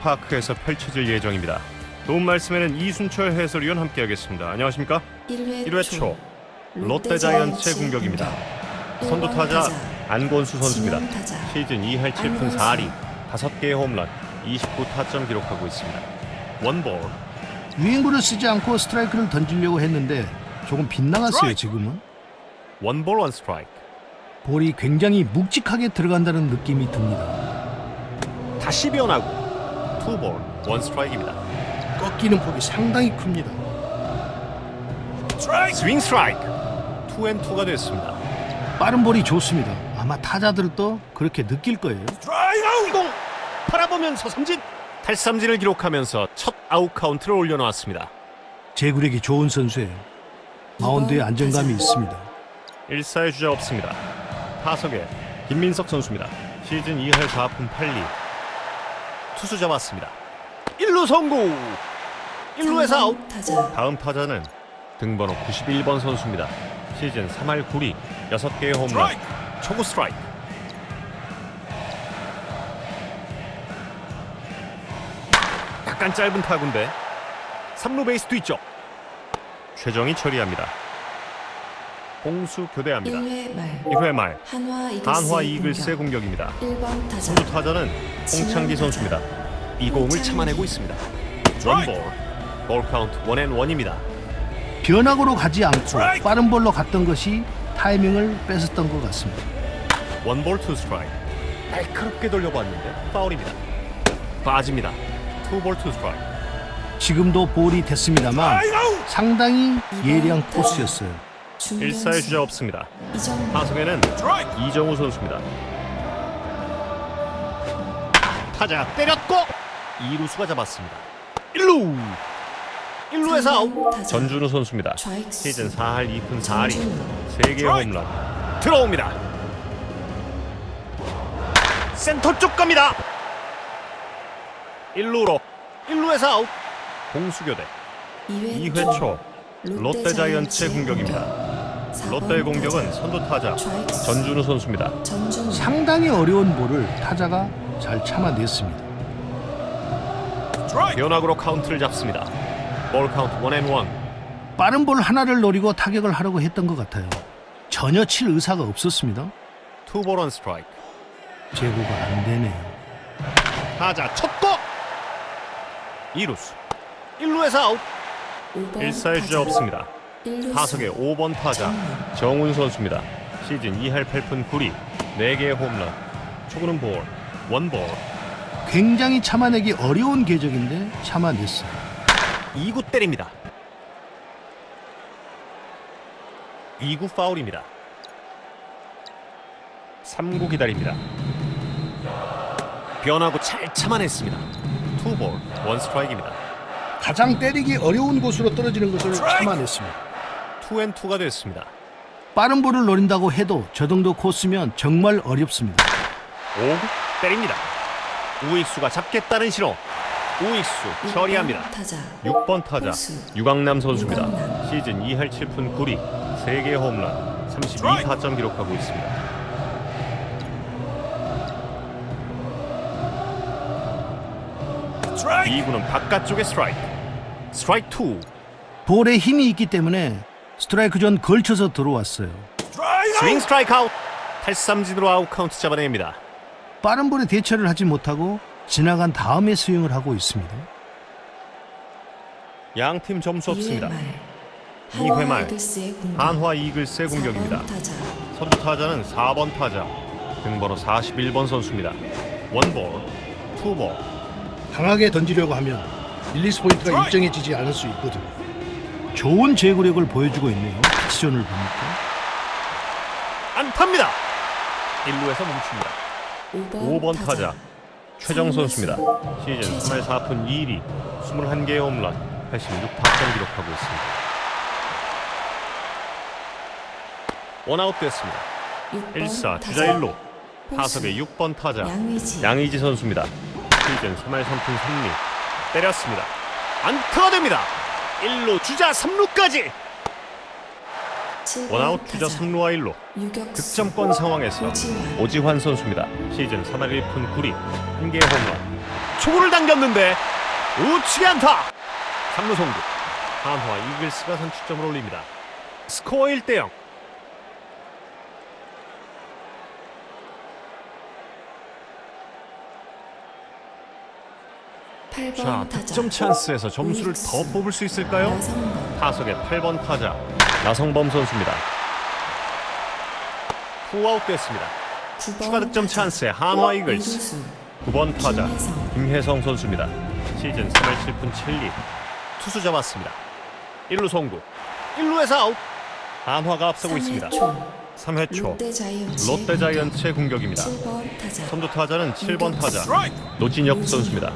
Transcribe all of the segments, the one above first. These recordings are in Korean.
파크에서 펼쳐질 예정입니다. 도움 말씀에는 이순철 해설위원 함께하겠습니다. 안녕하십니까? 1회, 1회 초 롯데 자이언츠의 공격입니다. 선두 타자 안건수 선수입니다. 시즌 2할 7푼 4리 5개의 홈런 29타점 기록하고 있습니다. 원볼 유인구를 쓰지 않고 스트라이크를 던지려고 했는데 조금 빗나갔어요 지금은 원볼 원 스트라이크 볼이 굉장히 묵직하게 들어간다는 느낌이 듭니다 다시 변하고 투볼 원 스트라이크입니다. 꺾이는 폭이 상당히 큽니다. 스윙 스트라이크! 투앤 투가 됐습니다. 빠른 볼이 좋습니다. 아마 타자들도 그렇게 느낄 거예요. 이공 바라보면서 삼진! 탈삼진을 기록하면서 첫 아웃 카운트를 올려놓았습니다. 제구력이 좋은 선수예요. 마운드에 안정감이 있습니다. 1사의 주자 없습니다. 타석에 김민석 선수입니다. 시즌 2할 4푼 8리 투수 잡았습니다. 1루 성공. 1루에서 아웃. 타자. 다음 타자는 등번호 91번 선수입니다. 시즌 3할 9리 6개의 홈런. 초구 스트라이크! 약간 짧은 타구인데 3루 베이스 뒤쪽 최정이 처리합니다. 공수 교대합니다. 1회 말. 1회 말. 한화 이글스의, 공격입니다. 1번 타자. 선두 타자는 홍창기 선수입니다. 이 공을 참아내고 있습니다. 원볼 볼 카운트 원앤 원입니다. 변화구로 가지 않고 빠른 볼로 갔던 것이 타이밍을 뺏었던 것 같습니다. 원볼 투 스트라이크 날카롭게 돌려봤는데 파울입니다. 빠집니다. 투볼 투 스트라이크 지금도 볼이 됐습니다만 상당히 예리한 코스였어요 1사의 주자 없습니다. 타석에는 이정우 선수입니다. 타자 때렸고 2루수가 잡았습니다. 1루 1루에서 아웃 전준우 선수입니다. 시즌 4할 2푼 4리 3개의 홈런 들어옵니다. 센터 쪽 갑니다. 1루로 1루에서 아웃 공수교대 2회 초 롯데 자이언츠의 공격입니다. 롯데의 공격은 선두 타자 전준우 선수입니다. 전준 상당히 어려운 볼을 타자가 잘 참아냈습니다 변화구로 카운트를 잡습니다. 볼 카운트 원앤원 빠른 볼 하나를 노리고 타격을 하려고 했던 것 같아요. 전혀 칠 의사가 없었습니다. 투볼 원 스트라이크 제구가 안 되네요. 타자 첫고 2루수 1루에서 아웃 1사의 주자 없습니다. 타석의 5번 타자 정훈 선수입니다. 시즌 2할 8푼 9리 4개의 홈런 초구는 볼 원볼 굉장히 참아내기 어려운 궤적인데 참아냈어요. 2구 때립니다. 2구 파울입니다. 3구 기다립니다. 변하고 잘 참아냈습니다. 투볼 원 스트라이크입니다. 가장 때리기 어려운 곳으로 떨어지는 것을 참아냈습니다. 투앤투가 됐습니다. 빠른 볼을 노린다고 해도 저 정도 코스면 정말 어렵습니다. 5구 때립니다. 우익수가 잡겠다는 신호. 우익수 처리합니다. 타자 6번 타자. 유강남 선수입니다. 유강남. 시즌 2할 7푼 9리 3개 홈런 32타점 기록하고 있습니다. 이구는 바깥쪽의 스트라이크. 스트라이크 2. 볼에 힘이 있기 때문에 스트라이크 존 걸쳐서 들어왔어요. 스윙 스트라이크 아웃. 탈삼진으로 아웃 카운트 잡아냅니다. 빠른 볼에 대처를 하지 못하고 지나간 다음에 스윙을 하고 있습니다. 양팀 점수 없습니다. 2회 2회 말말 한화 이글스의 공격입니다. 선두 타자는 4번 타자 등번호 41번 선수입니다. 원볼, 투볼, 강하게 던지려고 하면 릴리스 포인트가 일정해지지 않을 수 있거든요. 좋은 제구력을 보여주고 있네요. 시전을 보니까. 안타입니다. 1루에서 멈춥니다. 5번 타자 최정 선수입니다. 시즌 3할 4푼 2리 21개의 홈런 86타점 기록하고 있습니다. 원아웃 됐습니다. 1사 주자 1루 타석의 6번 타자 양의지 양의지 선수입니다. 시즌 3할 3푼 3리 때렸습니다. 안타가 됩니다. 1루 주자 3루까지. 원아웃 주자 3루와 1루. 득점권 상황에서 오지환. 선수입니다. 시즌 3할 1푼 9리. 1개의 홈런. 초구를 당겼는데 우측에 안타 3루 송구. 한화 이글스가 선취점을 올립니다. 스코어 1대0 자 8번 타자. 득점 찬스에서 점수를 더 뽑을 수 있을까요? 타석의 8번 타자 나성범 선수입니다. 투아웃 됐습니다. 9번 추가 득점 타자. 찬스에 한화 이글스. 이루수. 9번 타자 김혜성. 김혜성 선수입니다. 시즌 3할 7푼 7리. 투수 잡았습니다. 1루 송구. 1루에서 아웃. 한화가 앞서고 있습니다. 3회 3회 초. 롯데 자이언츠 롯데 자이언츠의 공격입니다. 7번 타자. 선두 타자는 7번 타자 노진혁 선수입니다.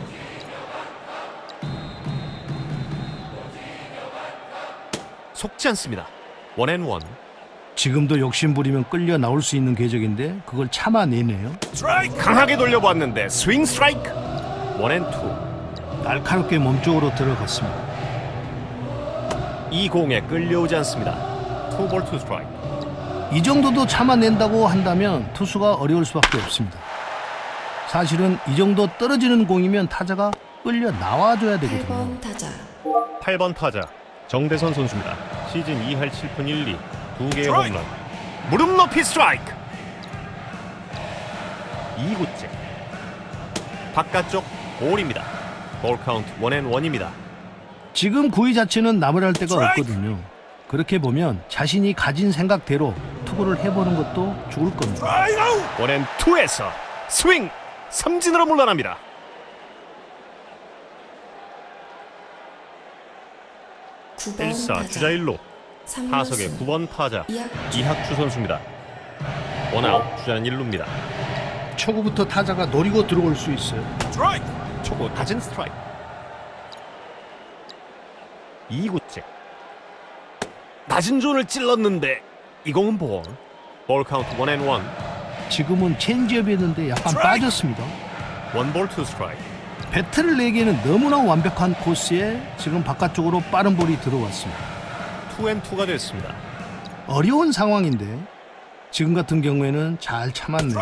속지 않습니다. 원앤원 지금도 욕심부리면 끌려 나올 수 있는 궤적인데 그걸 참아내네요. 강하게 돌려보았는데 스윙 스트라이크 원앤투 날카롭게 몸쪽으로 들어갔습니다. 이 공에 끌려오지 않습니다. 투볼 투 스트라이크 이 정도도 참아낸다고 한다면 투수가 어려울 수밖에 없습니다. 사실은 이 정도 떨어지는 공이면 타자가 끌려 나와줘야 되거든요. 8번 타자 8번 타자 정대선 선수입니다. 시즌 2할 7푼 1리 2개의 홈런 무릎 높이 스트라이크 2구째 바깥쪽 볼입니다. 볼 카운트 원앤원입니다. 지금 구위 자체는 나무랄 데가 없거든요. 그렇게 보면 자신이 가진 생각대로 투구를 해보는 것도 좋을 겁니다. 원앤투에서 스윙 삼진으로 물러납니다. 9번 1사 타자 주자 1루 타석의 3루수 9번 타자 이학주 이학주 선수입니다. 원아웃 주자는 1루입니다. 초구부터 타자가 노리고 들어올 수 있어요. 초구 낮은 스트라이크 2구째 낮은 존을 찔렀는데 이 공은 볼. 볼 카운트 원앤원 지금은 체인지업이었는데 약간 빠졌습니다. 원볼 투 스트라이크 배트를 내기에는 너무나 완벽한 코스에 지금 바깥쪽으로 빠른 볼이 들어왔습니다. 투앤투가 됐습니다. 어려운 상황인데 지금 같은 경우에는 잘 참았네요.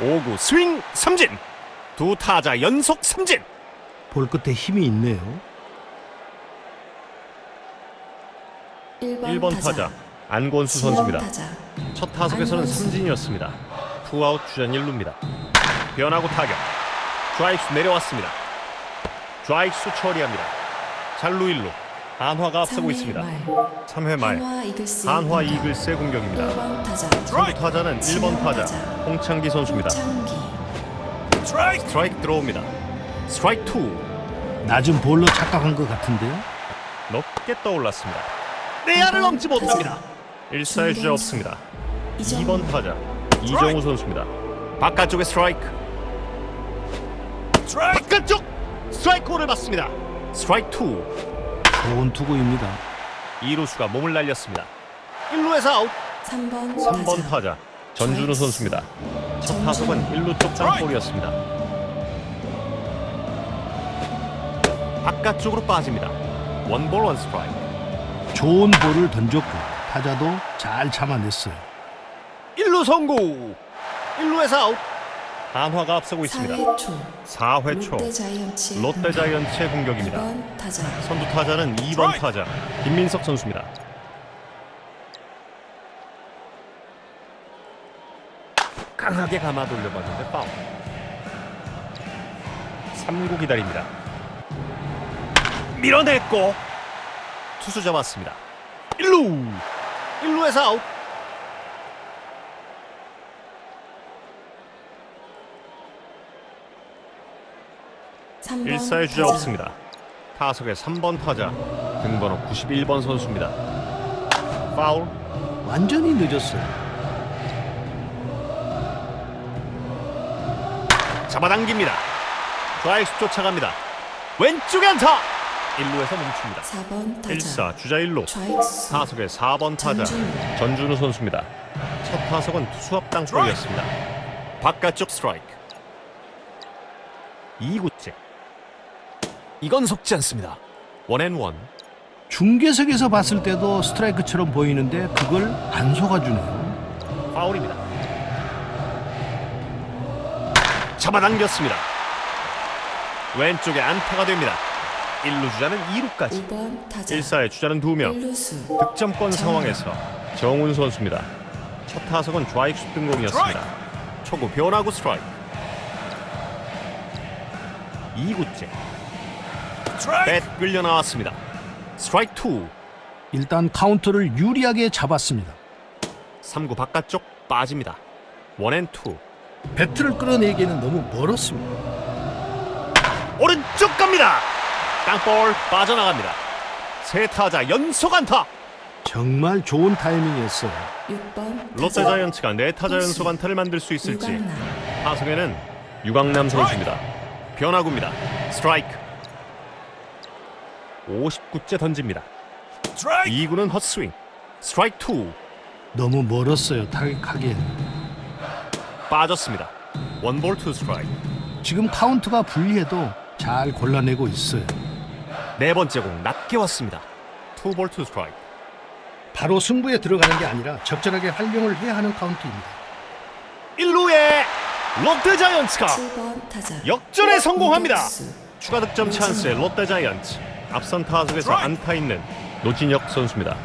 5구 스윙 삼진 두 타자 연속 삼진 볼 끝에 힘이 있네요. 1번, 1번 타자 안권수 선수입니다. 타자 첫 타석에서는 안건수. 삼진이었습니다. 투아웃 주전 1루입니다. 변하고 타격. 좌익수 내려왔습니다. 좌익수 처리합니다. 잘루 1루. 한화가 앞서고 3회 있습니다. 말. 3회 말 한화 이글스. 이글스의 공격입니다. 1번 타자 선두 타자는 1번 타자 홍창기 선수입니다. 창기 스트라이크 들어옵니다. 스트라이크 2 낮은 볼로 착각한 것 같은데요. 높게 떠올랐습니다. 내야를 넘지 못합니다. 1사의 주자 없습니다. 2번 타자 이정우 선수입니다. 바깥쪽에 스트라이크. 바깥쪽 스트라이크를 맞습니다. 스트라이크 2. 좋은 투구입니다. 2루수가 몸을 날렸습니다. 1루에서 아웃. 3번, 3번 타자 전준우 선수입니다. 첫 타석은 1루 쪽 땅볼이었습니다. 바깥쪽으로 빠집니다. 원볼 원 스트라이크. 좋은 볼을 던졌고 타자도 잘 참아냈어요. 1루 성공. 1루에서 아웃. 한화가 앞서고 있습니다. 4회 초 4회 초 롯데 자이언츠 롯데 자이언츠의 공격입니다. 2번 타자 선두 타자는 2번 타자 김민석 선수입니다. 강하게 감아 돌려봤는데 파울. 3구 기다립니다. 밀어냈고 투수 잡았습니다. 1루 1루에서 아웃. 1사의 주자. 없습니다. 타석의 3번 타자 등번호 91번 선수입니다. 파울 완전히 늦었어요. 잡아당깁니다. 좌익수 쫓아갑니다. 왼쪽에 안타. 1루에서 멈춥니다. 4번 타자 1사 주자 1루 좌익수 타석의 4번 타자 전준우. 전준우 선수입니다. 첫 타석은 투수 앞 땅 볼이었습니다. 바깥쪽 스트라이크 2구째 이건 속지 않습니다. 원앤원 중계석에서 봤을 때도 스트라이크처럼 보이는데 그걸 안 속아주네요. 파울입니다. 잡아당겼습니다. 왼쪽에 안타가 됩니다. 1루 주자는 2루까지. 5번 타자 1사의 주자는 2명. 1루수 득점권 상황에서 정훈 선수입니다. 첫 타석은 좌익수 등공이었습니다. 초구 변화구 스트라이크. 2구째 뱃 끌려 나왔습니다. 스트라이크 2. 일단 카운트를 유리하게 잡았습니다. 3구 바깥쪽 빠집니다. 원앤투 배트를 끌어내기에는 너무 멀었습니다. 오른쪽 갑니다. 땅볼 빠져나갑니다. 세 타자 연속 안타. 정말 좋은 타이밍이었어요. 6번 롯데 자이언츠가 네 타자 연속 안타를 만들 수 있을지 유강남 타석에는 유강남 선수입니다. 변화구입니다. 스트라이크. 59째 던집니다. 2구는 헛스윙. 스트라이크 2. 너무 멀었어요. 타격하기에는. 빠졌습니다. 원볼 투 스트라이크. 지금 카운트가 불리해도 잘 골라내고 있어요. 네 번째 공 낮게 왔습니다. 투볼 투 스트라이크. 바로 승부에 들어가는 게 아니라 적절하게 활용을 해야 하는 카운트입니다. 1루에 롯데 자이언츠가 7번 타자 역전에 성공합니다. 유격수. 추가 득점 찬스의 롯데 자이언츠 앞선 타석에서 안타 있는 노진혁 선수입니다.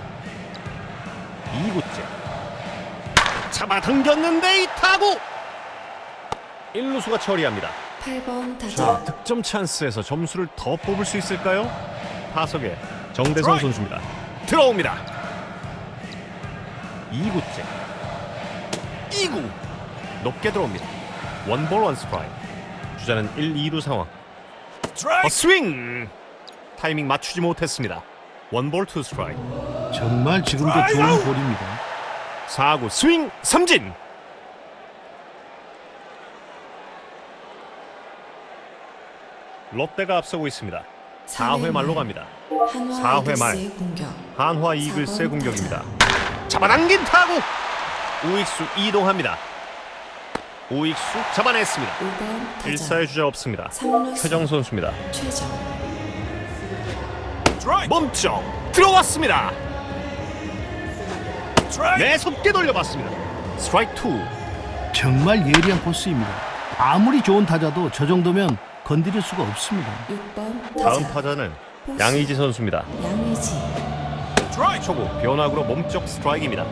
2구째. 잡아 당겼는데 이 타구! 1루수가 처리합니다. 8번 타자. 자 득점 찬스에서 점수를 더 뽑을 수 있을까요? 타석에 정대성 선수입니다. 들어옵니다. 2구째. 2구. 높게 들어옵니다. 원볼 원 스트라이크 주자는 1, 2루 상황. 어, 스윙 타이밍 맞추지 못했습니다. 원볼 투 스트라이크. 정말 지금도 좋은 볼입니다. 4구 스윙 삼진. 롯데가 앞서고 있습니다. 4회 말로 갑니다. 한화 사회 말. 이글스의 공격 한화 이글스의 4번 공격입니다. 잡아당긴 타구. 우익수 이동합니다. 우익수 잡아냈습니다. 5번 타자 1사의 주자 없습니다. 3루수 최정 선수입니다. 최정 멈춰 들어왔습니다. 매섭게 돌려봤습니다. 스트라이크 2. 정말 예리한 코스입니다. 아무리 좋은 타자도 저 정도면 건드릴 수가 없습니다. 6번 다음 타자 타자는 양의지 선수입니다. 양의지 초구 변화구로 몸쪽 스트라이크입니다.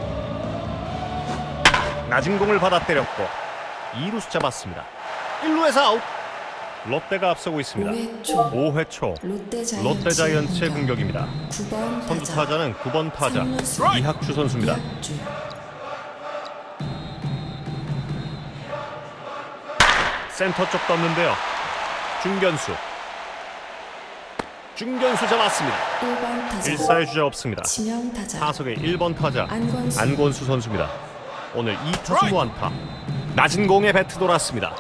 낮은 공을 받아 때렸고 2루수 잡았습니다. 1루에서 아웃. 롯데가 앞서고 있습니다. 5회 초 5회 초 롯데 자이언츠의 롯데 자이언츠의 공격입니다. 9번 선두 타자 타자는 9번 타자 삼루수 이학주 선수입니다. 이학주 센터 쪽 떴는데요. 중견수. 중견수 잡았습니다. 1번 타자 1사의 주자 없습니다. 지명 타자 타석의 1번 타자 안건수 안건수 선수입니다. 오늘 2타수 무안타. 낮은 공에 배트 돌았습니다.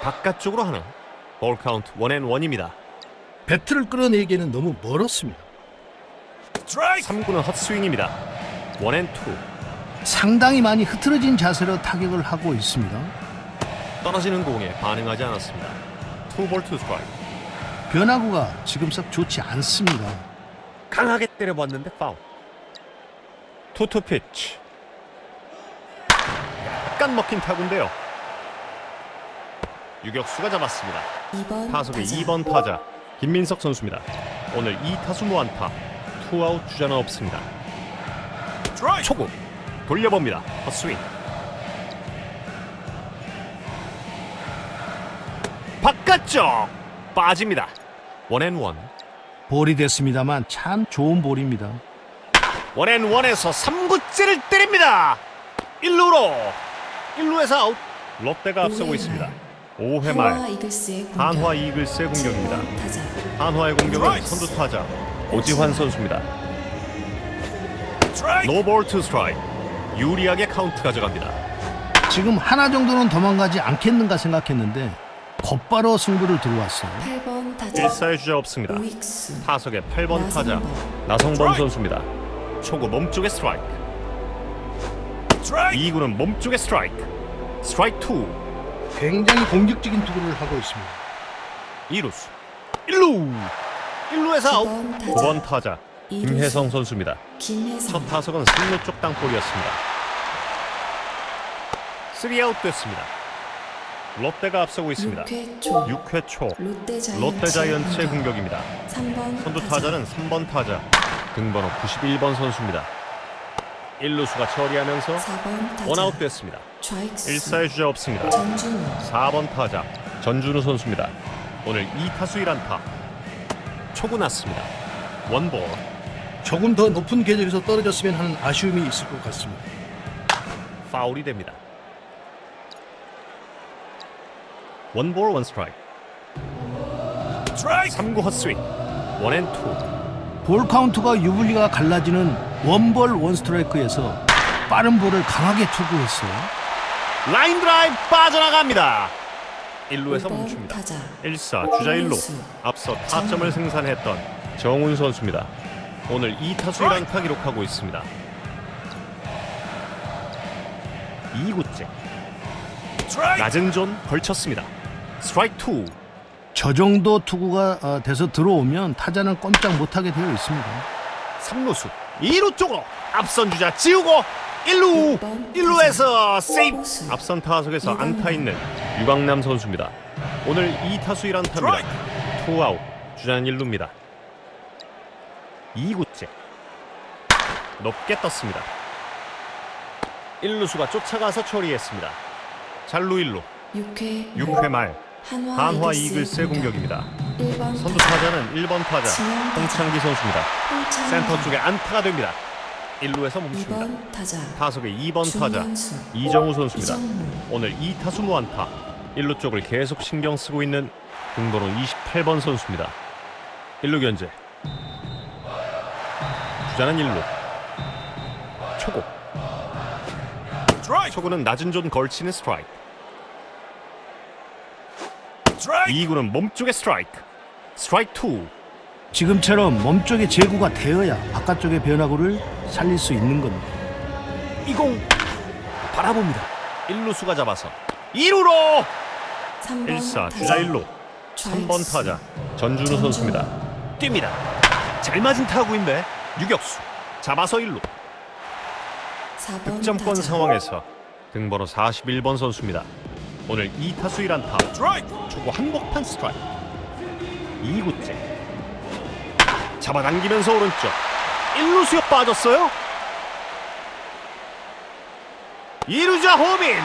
바깥쪽으로 하는 볼 카운트 원앤 원입니다. 배트를 끌어내기에는 너무 멀었습니다. 3구는 헛스윙입니다. 원앤 투. 상당히 많이 흐트러진 자세로 타격을 하고 있습니다. 떨어지는 공에 반응하지 않았습니다. 투볼 투 스트라이크. 변화구가 지금 썩 좋지 않습니다. 강하게 때려봤는데 파울. 투투 피치. 약간 먹힌 타구인데요. 유격수가 잡았습니다. 2번 타석의 타자 2번 타자 김민석 선수입니다. 오늘 2타수 무안타. 투아웃 주자는 없습니다. 초구 돌려봅니다. 헛스윙. 바깥쪽 빠집니다. 원앤원. 볼이 됐습니다만 참 좋은 볼입니다. 원앤원에서 3구째를 때립니다. 1루로 1루에서 아웃. 롯데가 앞서고 있습니다. 말. 5회 한화 말 한화 이글스의 공격입니다. 7번 타자 한화의 공격은 선두 타자 오지환 선수입니다. 노볼 투 스트라이크. 유리하게 카운트 가져갑니다. 지금 하나 정도는 도망가지 않겠는가 생각했는데 곧바로 승부를 들어왔어요. 8번 타자 1사의 주자 없습니다. 우익수 타석의 8번 타자 나성범. 나성범 선수입니다. 초구 몸쪽에 스트라이크. 2구는 몸쪽에 스트라이크. 스트라이크 2. 굉장히 공격적인 투구를 하고 있습니다. 2루수 1루 1루에서 아웃 9번 타자 9번 타자 김혜성 선수입니다 김혜성 첫 타석은 승루 쪽 땅볼이었습니다 3아웃 됐습니다 롯데가 앞서고 있습니다. 6회 초 6회 초 롯데 자이언츠 롯데 자이언츠의 공격입니다. 3번 선두 타자는 3번 타자 등번호 91번 선수입니다. 1루수가 처리하면서 4번 타자 원아웃 됐습니다. 좌익수 1사의 주자 없습니다. 전준우 4번 타자 전준우 선수입니다. 오늘 2타수 1안타. 초구 났습니다. 원볼 조금 더 높은 궤적에서 떨어졌으면 하는 아쉬움이 있을 것 같습니다. 파울이 됩니다. 원볼 원 스트라이크. 3구 헛스윙. 원앤투. 볼 카운트가 유불리가 갈라지는 원볼 원스트라이크에서 빠른 볼을 강하게 투구했어요. 라인 드라이브 빠져나갑니다. 1루에서 5번 멈춥니다. 타자 1사 주자 1루 앞서 타점을 생산했던 정훈 선수입니다. 오늘 2타수 1안타 기록하고 있습니다. 2구째 낮은 존 걸쳤습니다. 스트라이크 2 저 정도 투구가 어, 돼서 들어오면 타자는 꼼짝 못하게 되어 있습니다. 3루수 2루 쪽으로 앞선 주자 지우고 1루 1루에서 세이브 앞선 타석에서 안타 있는 유광남 선수입니다. 오늘 2타수 1안타입니다. 투아웃 주자는 1루입니다. 2구째 높게 떴습니다. 1루수가 쫓아가서 처리했습니다. 잘루 1루 6회 6회 말 한화, 이글스의 공격입니다. 1번 선두 타자는 1번 타자. 홍창기 선수입니다. 센터 쪽에 안타가 됩니다. 1루에서 멈춥니다. 2번 타자 타석의 2번 타자 이정우 선수입니다. 오늘 2타수 무안타 1루 쪽을 계속 신경 쓰고 있는 등번호 28번 선수입니다. 1루 견제 주자는 1루 초구 초구는 낮은 존 걸치는 스트라이크 2구는 몸쪽에 스트라이크 스트라이크 2 지금처럼 몸쪽에 제구가 되어야 바깥쪽의 변화구를 살릴 수 있는 겁니다. 이공 바라봅니다. 1루수가 잡아서 2루로 3번 1사 타자 주자 1루 좌익수. 3번 타자 전준우 선수입니다. 뜁니다. 잘 맞은 타구인데 유격수 잡아서 1루 4번 득점권 타자 상황에서 등번호 41번 선수입니다. 오늘 2타수 1안타. 초구 한복판 스트라이크. 2구째. 잡아당기면서 오른쪽. 1루수에 빠졌어요. 2루자 호빈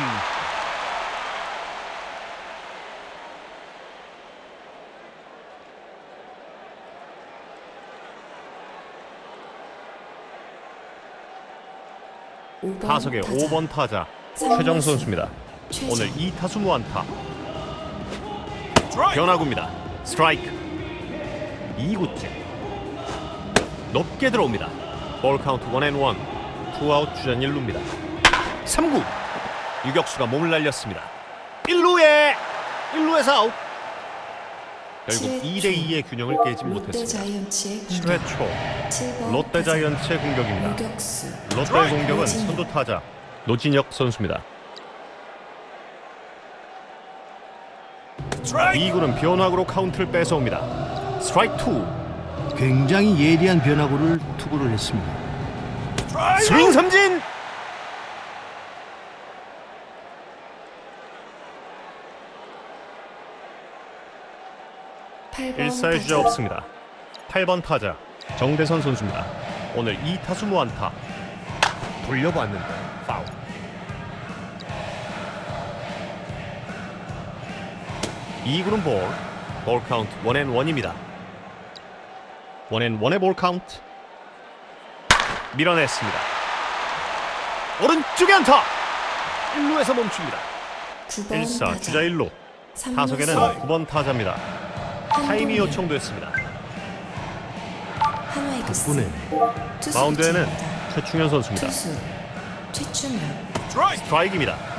오번 타석의 타자. 5번 타자. 최정 선수입니다. 오늘 2타수 무안타 변화구입니다. 스트라이크 2구째 높게 들어옵니다. 볼 카운트 원앤원 투아웃 주전 1루입니다. 3구 유격수가 몸을 날렸습니다. 1루에 1루에서 아웃 결국 2대 2의 균형을 깨지 못했습니다. 자이언츠의 7회 초 7번 롯데 자이언츠의 공격입니다. 롯데의 공격은 노진혁. 선두 타자 노진혁 선수입니다. 2구는 변화구로 카운트를 뺏어옵니다. 스트라이크 2 굉장히 예리한 변화구를 투구를 했습니다. 스윙 삼진 1사의 주자. 없습니다. 8번 타자 정대선 선수입니다. 오늘 2타수 무안타 돌려봤는데 2구는 볼, 볼 카운트 원앤 원입니다. 원앤 원의 볼 카운트 밀어냈습니다. 오른쪽에 안타 1루에서 멈춥니다. 9번 1사 타자. 주자 1루 삼루수. 타석에는 9번 타자입니다. 타임이 요청됐습니다. 투수 마운드에는. 최충현 선수입니다. 투수 최충현 스트라이크입니다.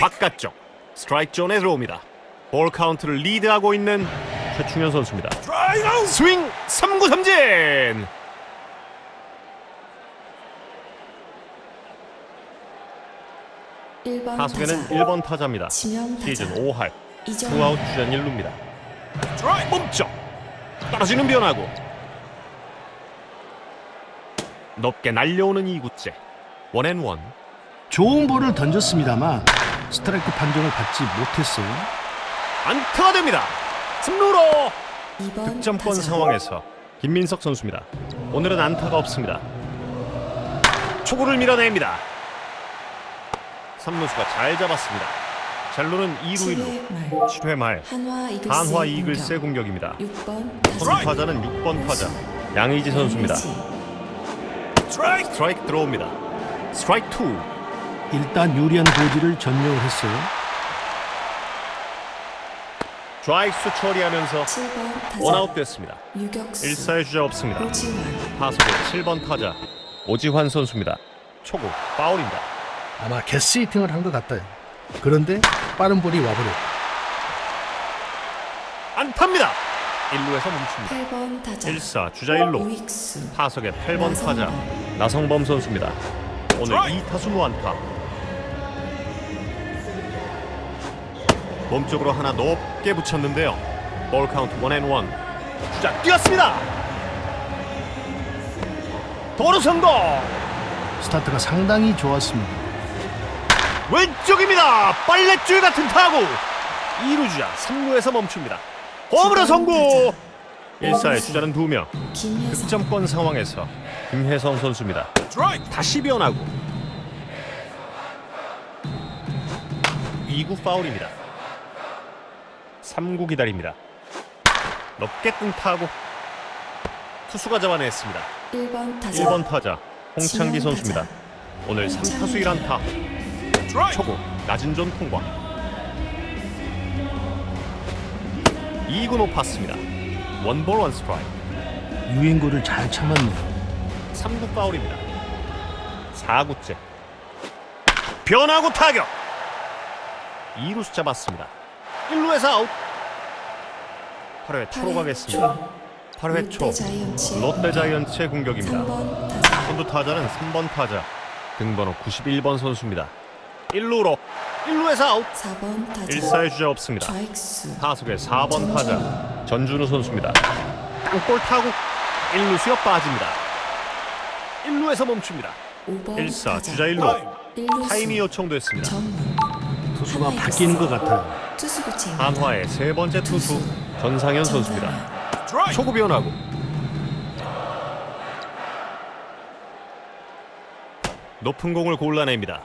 바깥쪽. 스트라이크 존에 들어옵니다. 볼 카운트를 리드하고 있는 최충현 선수입니다. 스윙 3구 삼진. 일번 타석에는 타자. 1번 타자입니다. 시즌 5할 이정우 투아웃 주전 1루입니다. 멈쩍 떨어지는 변화구. 높게 날려오는 2구째. 원앤원. 좋은 볼을 던졌습니다만 스트라이크 판정을 받지 못했어요. 안타가 됩니다. 승루로 2번 득점권 타자 상황에서 김민석 선수입니다. 오늘은 안타가 없습니다. 초구를 밀어냅니다. 3루수가 잘 잡았습니다. 잘루는 2루 1루 7회 말 7회 말 한화 이글스 한화 이글스의 공격입니다. 6번 선수 타자 타자는 6번 타자 양의지 선수입니다. 스트라이크 들어옵니다. 스트라이크 2 일단 유리한 고지를 전명을 했어요. 좌익수 처리하면서 7번 타자 원아웃 됐습니다. 유격수 1사의 주자 없습니다. 오지환 타석의 7번 타자 오지환 선수입니다. 초구 파울입니다. 아마 게스 히팅을 한 것 같아요. 그런데 빠른 볼이 와버렸고 안타입니다. 1루에서 멈춥니다. 8번 타자 1사 주자 1루 우익수 타석의 8번 타자 나성범 선수입니다. 오늘 2타수 무안타. 몸쪽으로 하나 높게 붙였는데요. 볼 카운트 원앤원. 주자 뛰었습니다. 도루 성공. 스타트가 상당히 좋았습니다. 왼쪽입니다. 빨랫줄 같은 타구. 2루 주자 3루에서 멈춥니다. 홈으로 성공. 1사의 주자는 2명. 김혜성 득점권 상황에서 김혜성 선수입니다. 다시 변하고 2구 파울입니다. 3구 기다립니다. 높게 뜬 타고 투수가 잡아냈습니다. 1번 타자 1번 타자 홍창기 선수입니다. 타자. 오늘 3타수 1안타 초구 낮은 존 통과 2구 높았습니다. 원볼 원스트라이크 유인구를 잘 참았네요. 3구 파울입니다. 4구째. 변화구 타격. 2루수 잡았습니다. 1루에서 아웃. 8회 초로 가겠습니다. 8회 초. 롯데 자이언츠 롯데 자이언츠의 공격입니다. 3번 타자 선두 타자는 3번 타자. 등번호 91번 선수입니다. 1루로 1루에서 아웃. 4번 타자 1사의 주자 없습니다. 타석의 4번 타자 전준우 선수입니다. 땅볼 타고 1루 수여 빠집니다. 1루에서 멈춥니다. 5번 1사 타자 주자 1루 1루수 타임이 요청됐습니다. 투수가 바뀌는 것. 같아요. 투수 교체 한화의 세 번째 투수 전상현 선수입니다. 초구 변화구 높은 공을 골라냅니다.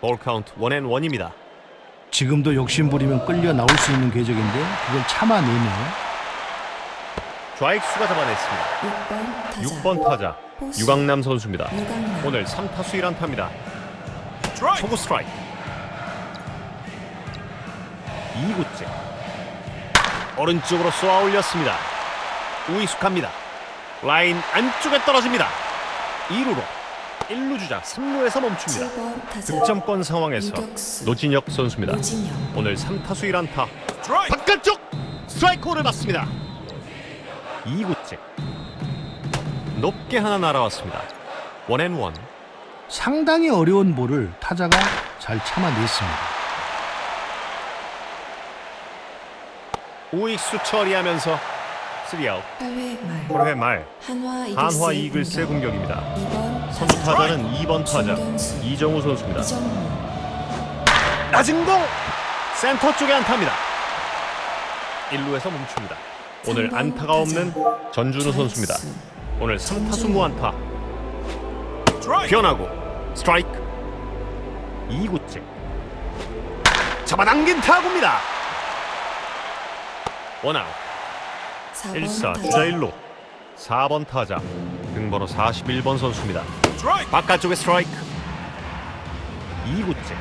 볼 카운트 원앤 원입니다. 지금도 욕심 부리면 끌려 나올 수 있는 궤적인데 그걸 참아내면 좌익수가 잡아냈습니다. 6번 타자 6번 타자. 유강남 선수입니다. 유강남 오늘 3타수 1안타입니다. 초구 스트라이크 2구째 오른쪽으로 쏘아 올렸습니다. 우익숙합니다. 라인 안쪽에 떨어집니다. 2루로 1루 주자 3루에서 멈춥니다. 7번 타자 득점권 상황에서. 노진혁 선수입니다. 오늘 3타수 1안타 바깥쪽 스트라이크를 맞습니다. 2구째 높게 하나 날아왔습니다. 원앤원 상당히 어려운 볼을 타자가 잘 참아냈습니다. 우익수 처리하면서 3아웃 8회 말 8회 말 한화 이글스의, 공격입니다. 2번 선두 타자 타자는 2번 타자. 이정우 선수입니다. 낮은 공 센터 쪽에 안타입니다. 1루에서 멈춥니다. 오늘 안타가. 없는 전준우 선수입니다. 오늘 3타수 전준우. 무안타 변하고 스트라이크 2구째 잡아당긴 타구입니다. 원아웃. 4번 1사 타자. 주자 1루 4번 타자. 등번호 41번 선수입니다. 바깥쪽에 스트라이크. 2구째.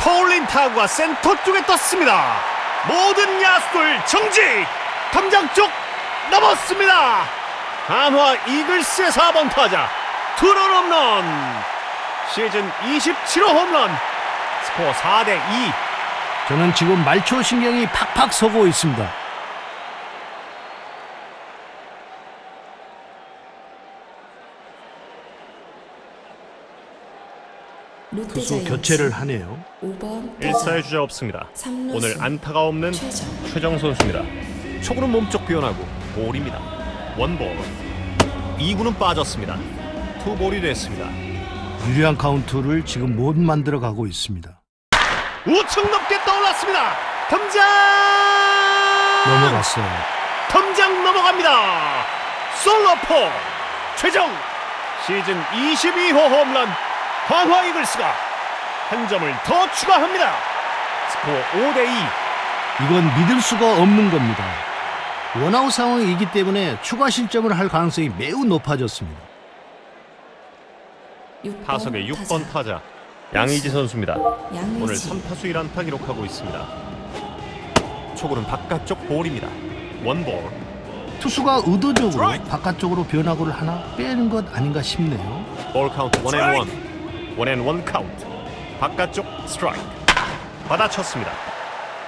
포울린 타구가 센터 쪽에 떴습니다. 모든 야수들 정지. 담장 쪽 넘었습니다. 한화 이글스의 4번 타자. 투런 홈런. 시즌 27호 홈런. 스코어 4대 2 저는 지금 말초 신경이 팍팍 서고 있습니다. 투수 교체를 하네요. 5번 1사의 주자 없습니다. 삼루수. 오늘 안타가 없는 최정 최정 선수입니다. 초구는 몸쪽 변하고 볼입니다. 원볼. 2구는 빠졌습니다. 투볼이 됐습니다. 유리한 카운트를 지금 못 만들어 가고 있습니다. 우측 높게 떠올랐습니다. 덤장 넘어갔어요. 덤장 넘어갑니다. 솔로포 최정 시즌 22호 홈런 한화 이글스가 한 점을 더 추가합니다. 스코어 5대 2. 이건 믿을 수가 없는 겁니다. 원아웃 상황이기 때문에 추가 실점을 할 가능성이 매우 높아졌습니다. 타석의 6번 타자 양의지 선수입니다. 양의지. 오늘 3타수 1안타 기록하고 있습니다. 초구는 바깥쪽 볼입니다. 원볼 투수가 의도적으로 바깥쪽으로 변화구를 하나 빼는 것 아닌가 싶네요. 볼 카운트 원앤원 원앤원 카운트 바깥쪽 스트라이크 받아쳤습니다.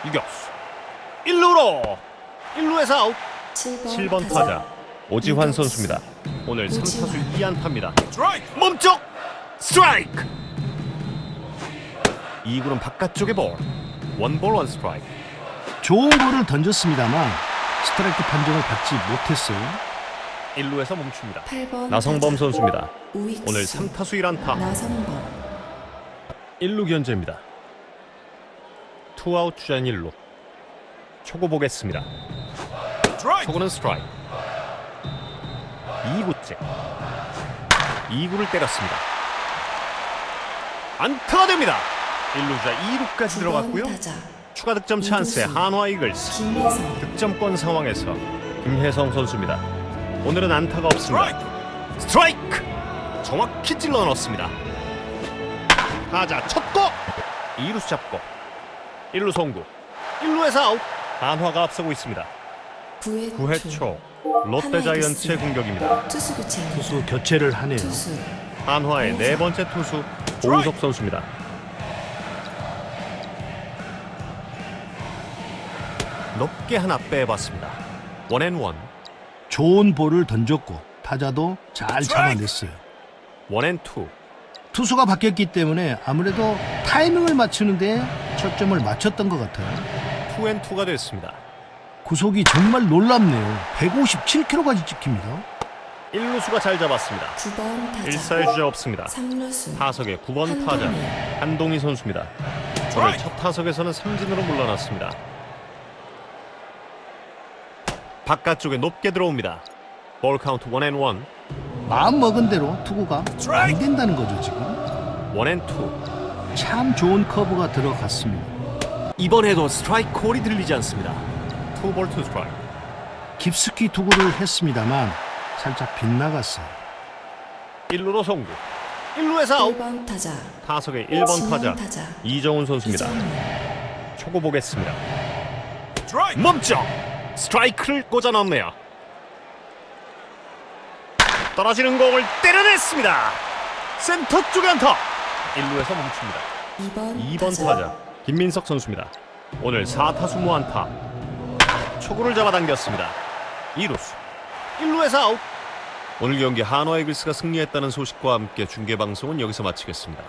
유격수. 1루로. 1루에서 아웃. 7번, 7번 타자. 오지환 선수입니다. 오늘 3타수 2안타입니다. 몸쪽 스트라이크 2구는 바깥쪽의 볼 원볼 원 스트라이크 좋은 볼을 던졌습니다만 스트라이크 판정을 받지 못했어요. 1루에서 멈춥니다. 8번 나성범. 선수입니다. 우익수 오늘 3타수 1안타 나성범 1루 견제입니다. 투아웃 주전 1루. 초구 보겠습니다. 초구는 스트라이크. 2구째. 2구를 때렸습니다. 안타가 됩니다. 1루자 2루까지 들어갔고요. 9번 타자 추가 득점 찬스에 한화 이글스. 김혜성 득점권 상황에서 김혜성 선수입니다. 오늘은 안타가 없습니다. 스트라이크! 정확히 찔러 넣었습니다. 타자 첫고 2루수 잡고 1루 송구 1루에서 아웃 한화가 앞서고 있습니다. 9회, 9회 초 롯데 자이언츠의 공격입니다. 투수 교체입니다 투수 교체를 하네요. 투수 한화의 네 번째 투수 오우석 선수입니다. 높게 하나 빼봤습니다. 원앤원 좋은 볼을 던졌고 타자도 잘 잡아냈어요. 원앤투 투수가 바뀌었기 때문에 아무래도 타이밍을 맞추는데 초점을 맞췄던 것 같아요. 투앤투가 됐습니다. 구속이 정말 놀랍네요. 157km까지 찍힙니다. 1루수가 잘 잡았습니다. 9번 타자 1사의 주자 없습니다. 3루수 타석의 9번 타자 한동희. 한동희 선수입니다. 오늘 첫 타석에서는 삼진으로 물러났습니다. 바깥쪽에 높게 들어옵니다. 볼 카운트 원앤 원 마음 먹은 대로 투구가 안 된다는 거죠 지금. 원앤 투 참 좋은 커브가 들어갔습니다. 이번에도 스트라이크 콜이 들리지 않습니다. 투볼 투 스트라이크 깊숙이 투구를 했습니다만 살짝 빗나갔어요. 1루로 송구 1루에서 아웃 1번 타자 타석의 1번 타자 타자 이정훈 선수입니다. 이정훈 초구 보겠습니다. 멈춰! 스트라이크를 꽂아 넣네요. 떨어지는 공을 때려냈습니다. 센터 쪽에 안타. 1루에서 멈춥니다. 2번, 2번 타자 김민석 선수입니다. 오늘 4타수 무안타. 초구를 잡아당겼습니다. 2루수 1루에서 아웃. 오늘 경기 한화 이글스가 승리했다는 소식과 함께 중계 방송은 여기서 마치겠습니다.